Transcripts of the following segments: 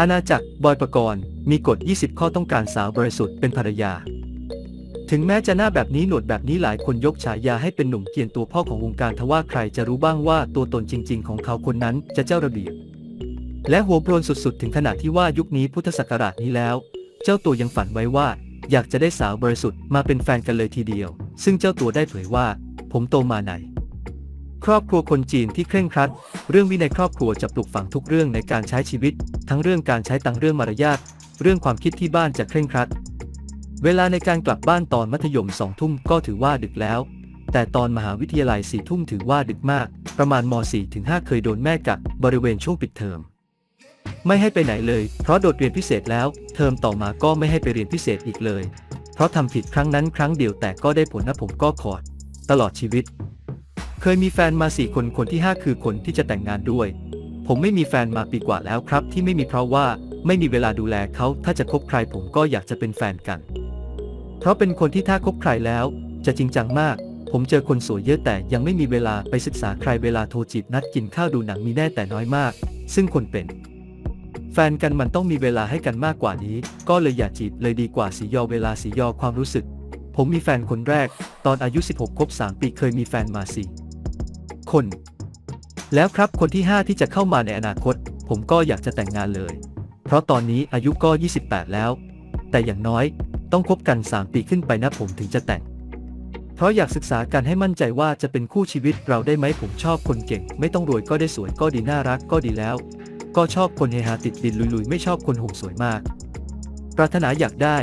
อาณาจักรบอยปรกรณ์มีกฎ 20 ข้อต้องการสาวบริสุทธิ์เป็นภรรยา ถึงแม้จะหน้าแบบนี้หนวดแบบนี้หลายคนยกฉายาให้เป็นหนุ่มเกียนตัวพ่อของวงการทว่าใครจะรู้บ้างว่าตัวตนจริง ๆ ของเขาคนนั้นจะเจ้าระเบียบ และหัวโปรนสุดๆ ถึงขนาดที่ว่ายุคนี้พุทธศักราชนี้แล้ว เจ้าตัวยังฝันไว้ว่า อยากจะได้สาวบริสุทธิ์มาเป็นแฟนกันเลยทีเดียว ซึ่งเจ้าตัวได้เผยว่า ผมโตมาใน ครอบครัวคนจีนที่เคร่งครัด เรื่องวินัยครอบครัวจะปลูกฝังทุกเรื่องในการใช้ชีวิต ทั้งเรื่องการใช้ตังเรื่องมารยาทเรื่องความคิดที่บ้านจะเคร่งครัด เวลาในการกลับบ้านตอนมัธยมสองทุ่มก็ถือว่าดึกแล้ว แต่ตอนมหาวิทยาลัยสี่ทุ่มถือว่าดึกมาก ประมาณม .4 ถึง5เคยโดนแม่กักบริเวณช่วงปิดเทอมไม่ให้ไปไหนเลย เพราะโดดเรียนพิเศษแล้ว เทอมต่อมาก็ไม่ให้ไปเรียนพิเศษอีกเลย เพราะทำผิดครั้งนั้นครั้งเดียวแต่ก็ได้ผลนะผมก็ขอด ตลอดชีวิต เคยมีแฟนมาสี่คนคนที่ห้าคือคนที่จะแต่งงานด้วย ผมไม่มีแฟนมาปีกว่าแล้วครับ ที่ไม่มีเพราะว่าไม่มีเวลาดูแลเขาถ้าจะคบใครผมก็อยากจะเป็นแฟนกัน เพราะเป็นคนที่ถ้าคบใครแล้ว จะจริงจังมาก ผมเจอคนสวยเยอะแต่ยังไม่มีเวลาไปศึกษาใครเวลาโทรจีบนัดกินข้าวดูหนังมีแน่แต่น้อยมาก ซึ่งคนเป็น แฟนกันมันต้องมีเวลาให้กันมากกว่านี้ ก็เลยอย่าจีบเลยดีกว่าสียอเวลาสียอความรู้สึก ผมมีแฟนคนแรก ตอนอายุ 16คบ3ปีเคยมีแฟนมาสี่ คน แล้วครับคนที่ 5 ที่จะเข้ามาในอนาคต ผมก็อยากจะแต่งงานเลย เพราะตอนนี้อายุก็ 28 แล้ว แต่อย่างน้อยต้องคบกัน 3 ปีขึ้นไปนะผมถึงจะแต่ง เพราะอยากศึกษากันให้มั่นใจว่าจะเป็นคู่ชีวิตเราได้ไหมผมชอบคนเก่ง ไม่ต้องรวยก็ได้สวยก็ดีน่ารักก็ดีแล้ว ก็ชอบคนเฮฮาติดดินลุยๆ ไม่ชอบคนห่มสวยมาก ปรารถนาอยากได้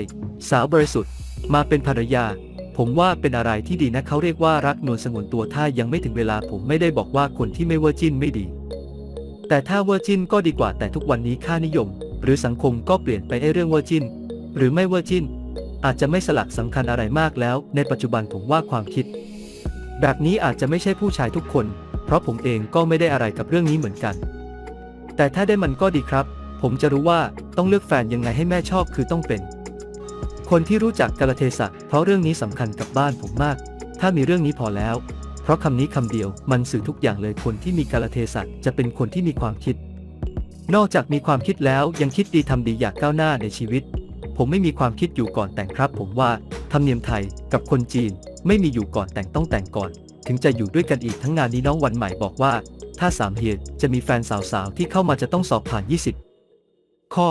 สาวบริสุทธิ์ มาเป็นภรรยา ผมว่าเป็นอะไรที่ดีนะเขาเรียกว่ารักนวลสงวนตัวถ้ายังไม่ถึงเวลาผมไม่ได้บอกว่าคนที่ไม่เวอร์จินไม่ดี แต่ถ้าเวอร์จินก็ดีกว่าแต่ทุกวันนี้ค่านิยม หรือสังคมก็เปลี่ยนไปไอ้เรื่องเวอร์จินหรือไม่เวอร์จินอาจจะไม่สลักสำคัญอะไรมากแล้ว ในปัจจุบันผมว่าความคิด แบบนี้อาจจะไม่ใช่ผู้ชายทุกคน เพราะผมเองก็ไม่ได้อะไรกับเรื่องนี้เหมือนกัน แต่ถ้าได้มันก็ดีครับ ผมจะรู้ว่าต้องเลือกแฟนยังไงให้แม่ชอบคือต้องเป็น คนที่รู้จักกาลเทศะเพราะเรื่องนี้สำคัญกับบ้านผมมาก ถ้ามีเรื่องนี้พอแล้ว เพราะคำนี้คำเดียวมันสื่อทุกอย่างเลยคนที่มีกาลเทศะจะเป็นคนที่มีความคิด นอกจากมีความคิดแล้วยังคิดดีทำดีอยากก้าวหน้าในชีวิต ผมไม่มีความคิดอยู่ก่อนแต่งครับ ผมว่าธรรมเนียมไทยกับคนจีน ไม่มีอยู่ก่อนแต่งต้องแต่งก่อน ถึงจะอยู่ด้วยกันอีกทั้งงานนี้น้องวันใหม่บอกว่า ถ้าสามเหตุจะมีแฟนสาวๆที่เข้ามาจะต้องสอบผ่าน 20 ข้อ